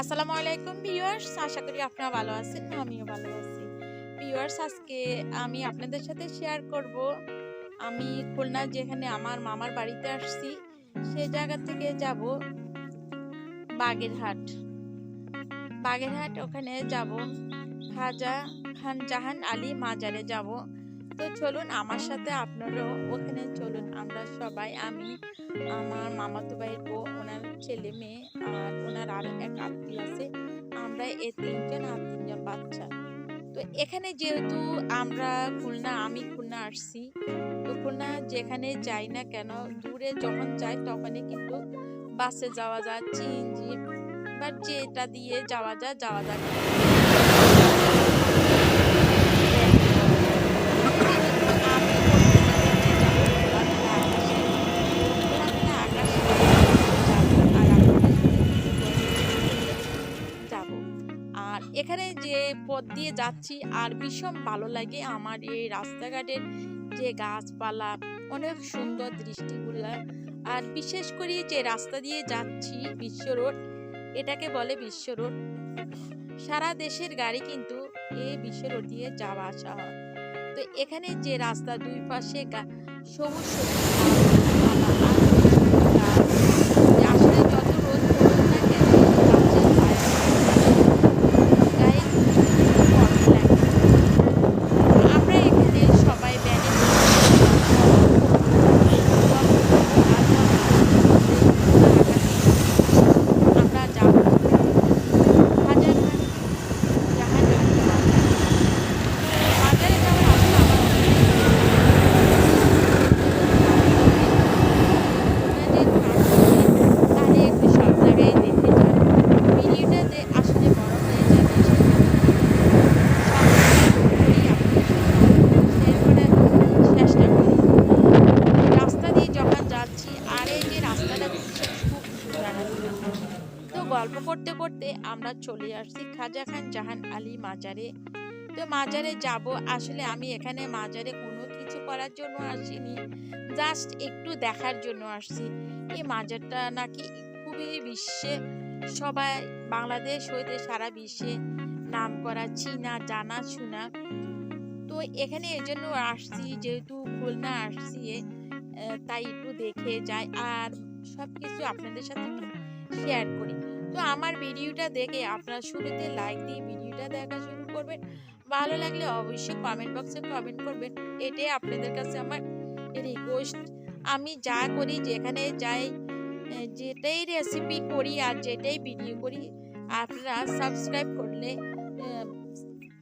আসসালামু আলাইকুম ভিউয়ার্স, আশা করি আপনারা ভালো আছেন, আমিও ভালো আছি। ভিউয়ার্স, আজকে আমি আপনাদের সাথে শেয়ার করব, আমি খুলনা যেখানে আমার মামার বাড়িতে আসছি, সে জায়গা থেকে যাব বাগেরহাট। বাগেরহাট ওখানে যাব, খাজা খান জাহান আলী মাজারে যাব। তো চলুন আমার সাথে আপনারাও ওখানে চলুন। আমরা সবাই, আমি, আমার মামাতো ভাইয়ের বউ, ওনার ছেলে মেয়ে আর ওনার আর এক আত্মীয় আছে। আমরা এ তিনজন আর তিনজন বাচ্চা। তো এখানে যেহেতু আমরা খুলনা, আমি খুলনা আসছি, তো খুলনা যেখানে যাই না কেন, দূরে যখন যাই তখনই কিন্তু বাসে যাওয়া যায় চিন চিনজি বা যেটা দিয়ে যাওয়া যায় যাওয়া যায়। পথ দিয়ে যাচ্ছি আর ভীষণ ভালো লাগে আমার এই রাস্তাঘাটের যে গাছপালা, অনেক সুন্দর দৃষ্টিগুলা। আর বিশেষ করে যে রাস্তা দিয়ে যাচ্ছি বিশ্ব রোড, এটাকে বলে বিশ্ব রোড। সারা দেশের গাড়ি কিন্তু এই বিশ্ব রোড দিয়ে যাওয়া আসা হয়। তো এখানে যে রাস্তা দুই পাশে সবুজ সবুজ গাছপালা আর গাছ, আসলে যত রোদ পড়ুক না কেন গাছের ছায়া গায়ে গরম লাগে। আমরা এখানে সবাই ব্যানে আমরা যাব হাজার জাহাজ বাজারে যাওয়ার আসলে তাহলে একটু সব জায়গায় দেখে যান ভিডিওটা যে আসলে বড় হয়ে যাবে চেষ্টা করি রাস্তা দিয়ে যখন যাচ্ছি আর এই যে রাস্তাটা দিচ্ছে খুব সুন্দর রাস্তা তো গল্প করতে করতে আমরা চলে আসছি খাজা খান জাহান আলী মাজারে। তো মাজারে যাব। আসলে আমি এখানে মাজারে কোনো কিছু করার জন্য আসিনি। জাস্ট একটু দেখার জন্য আসছি। এই মাজারটা নাকি খুবই বিশ্বে সবাই, বাংলাদেশ হইতে সারা বিশ্বে নাম করা, চীনা, জানা, শোনা। তো এখানে এই জন্য আসছি, যেহেতু খুলনা আসছি তাই একটু দেখে যাই। আর সব কিছু আপনাদের সাথে শেয়ার করি। তো আমার ভিডিওটা দেখে আপনারা শুরুতে লাইক দিয়ে ভিডিওটা দেখা শুরু করবেন। ভালো লাগলে অবশ্যই কমেন্ট বক্সে কমেন্ট করবেন। এটাই আপনাদের কাছে আমার রিকোয়েস্ট আমি যা করি, যেখানে যাই যেটাই রেসিপি করি আর যেটাই ভিডিও করি, আপনারা সাবস্ক্রাইব করলে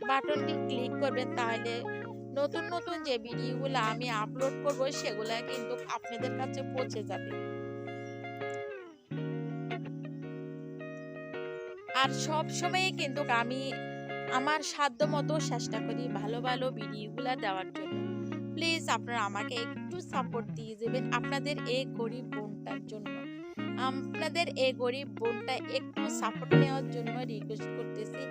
বাটনটি ক্লিক করবেন। তাহলে নতুন নতুন যে ভিডিওগুলো আমি আপলোড করব, সেগুলো কিন্তু আপনাদের কাছে পৌঁছে যাবে। আর সব সময় কিন্তু আমি আমার সাধ্য মতো চেষ্টা করি ভালো ভালো ভিডিওগুলো দেওয়ার জন্য। প্লিজ আপনারা আমাকে একটু সাপোর্ট দিয়ে দেবেন আপনাদের এই গরিব বোনটার জন্য। আপনাদের এই গরিব বোনটা একটু সাপোর্ট নেওয়ার জন্য রিকোয়েস্ট করতেছি।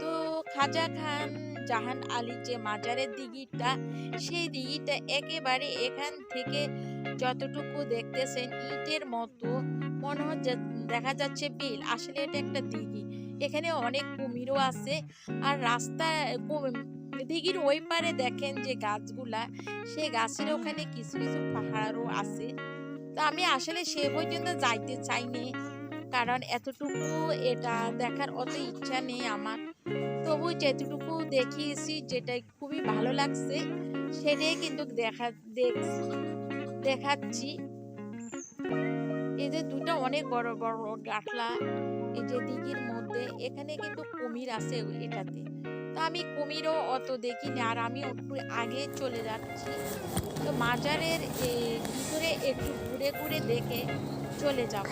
তো খাজা খান জাহান আলী যে মাজারের দিঘিটা, সেই দিঘিটা একেবারে এখান থেকে যতটুকু দেখতেছেন, ইটের মতো। মনে হচ্ছে, দেখা যাচ্ছে বিল। আসলে এটা একটা দিঘি। এখানে অনেক কুমিরও আছে। আর রাস্তা দিঘির ওই পারে দেখেন যে গাছগুলা, সেই গাছের ওখানে কিছু কিছু পাহাড়ও আছে। তো আমি আসলে সে পর্যন্ত যাইতে চাইনি, কারণ এতটুকু এটা দেখার অত ইচ্ছা নেই আমার। তবু যেটুকু দেখিয়েছি যেটা খুবই ভালো লাগছে, সেটাই কিন্তু দেখা দেখ- দেখাচ্ছি। এই যে দুটো অনেক বড় বড় গাটলা, এই যে দিঘির মধ্যে এখানে কিন্তু কুমির আছে এটাতে। তো আমি কুমিরও অত দেখিনি আর আমি একটু আগে চলে যাচ্ছি। তো মাজারের ভিতরে একটু ঘুরে ঘুরে দেখে চলে যাব।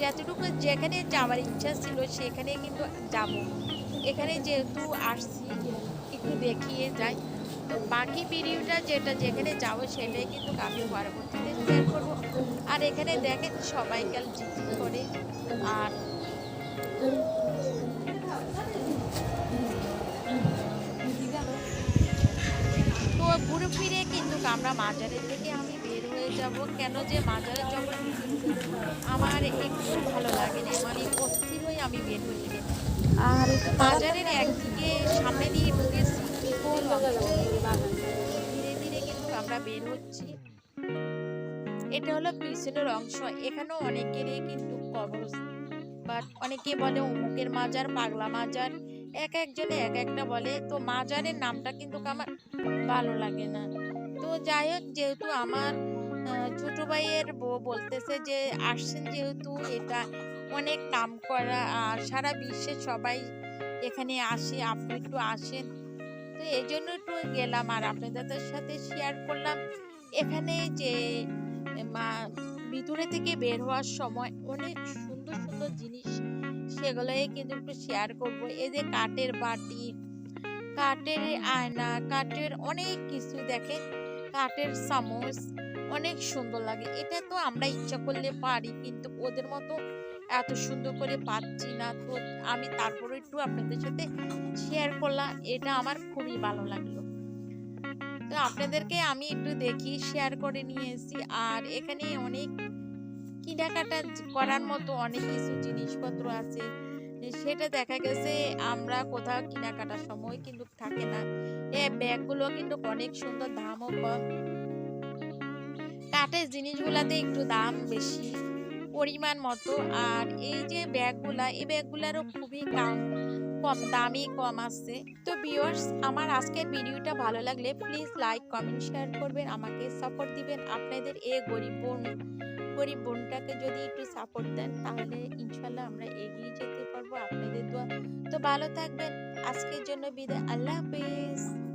যতটুকু যেখানে যাওয়ার ইচ্ছা ছিল সেখানে কিন্তু যাব। এখানে যেহেতু আসছি, একটু দেখিয়ে যাই। তো বাকি ভিডিওটা যেটা যেখানে যাব সেটাই কিন্তু আমি পরবর্তীতে শেয়ার করব। আর এখানে দেখেন সবাই কাল করে। আর তো ঘুরে ফিরে কিন্তু আমরা মাজারের থেকে আমি বের হয়ে যাব। কেন যে মাজারে যখন আমার একটু ভালো লাগে না মানে অস্থির হয়ে আমি বের হয়ে গেলাম আর বাজারের একদিকে সামনে দিয়ে ঢুকেছি ধীরে ধীরে কিন্তু আমরা বের হচ্ছি। এটা হলো পিছনের অংশ। এখানেও অনেকেরই কিন্তু কবর বাট অনেকে বলে অমুকের মাজার, পাগলা মাজার। এক একজনে এক একটা বলে। তো মাজারের নামটা কিন্তু আমার ভালো লাগে না। তো যাই হোক, যেহেতু আমার ছোট ভাইয়ের বউ বলতেছে যে, আসছেন যেহেতু, এটা অনেক নাম করা। আর সারা বিশ্বে সবাই এখানে আসে, আপনি একটু আসেন। তো এই জন্য একটু গেলাম। আর আপনাদের সাথে শেয়ার করলাম। এখানে যে, মা, ভিতরে থেকে বের হওয়ার সময় অনেক সুন্দর সুন্দর জিনিস সেগুলোই কিন্তু একটু শেয়ার করব। এই যে কাঠের বাটি, কাঠের আয়না, কাঠের অনেক কিছু দেখে কাঠের চামচ অনেক সুন্দর লাগে। এটা তো আমরা ইচ্ছা করলে পারি, কিন্তু ওদের মতো এত সুন্দর করে পাচ্ছি না। তো আমি তারপরে একটু আপনাদের সাথে শেয়ার করলাম, এটা আমার খুবই ভালো লাগল। তো আপনাদেরকে আমি একটু দেখি শেয়ার করে নিয়ে এসেছি। আর এখানে অনেক কেনাকাটা করার মতো অনেক কিছু জিনিসপত্র আছে সেটা দেখা গেছে আমরা কোথাও কেনাকাটার সময় কিন্তু থাকে না। এ ব্যাগগুলো কিন্তু অনেক সুন্দর, দামও কম। কাঠের জিনিসগুলাতে একটু দাম বেশি পরিমাণ মতো। আর এই যে ব্যাগগুলা, এই ব্যাগগুলারও খুবই দাম। কম দামি কম আসছে। তো ভিউয়ার্স আমার আজকের ভিডিওটা ভালো লাগলে প্লিজ লাইক কমেন্ট শেয়ার করবেন, আমাকে সাপোর্ট দিবেন। আপনাদের এই গরিব বোন, গরিব বোনটাকে যদি একটু সাপোর্ট দেন, তাহলে ইনশাল্লাহ আমরা এগিয়ে যেতে পারব। আপনাদের দোয়া। তো ভালো থাকবেন। আজকের জন্য বিদায়। আল্লাহ হাফেজ।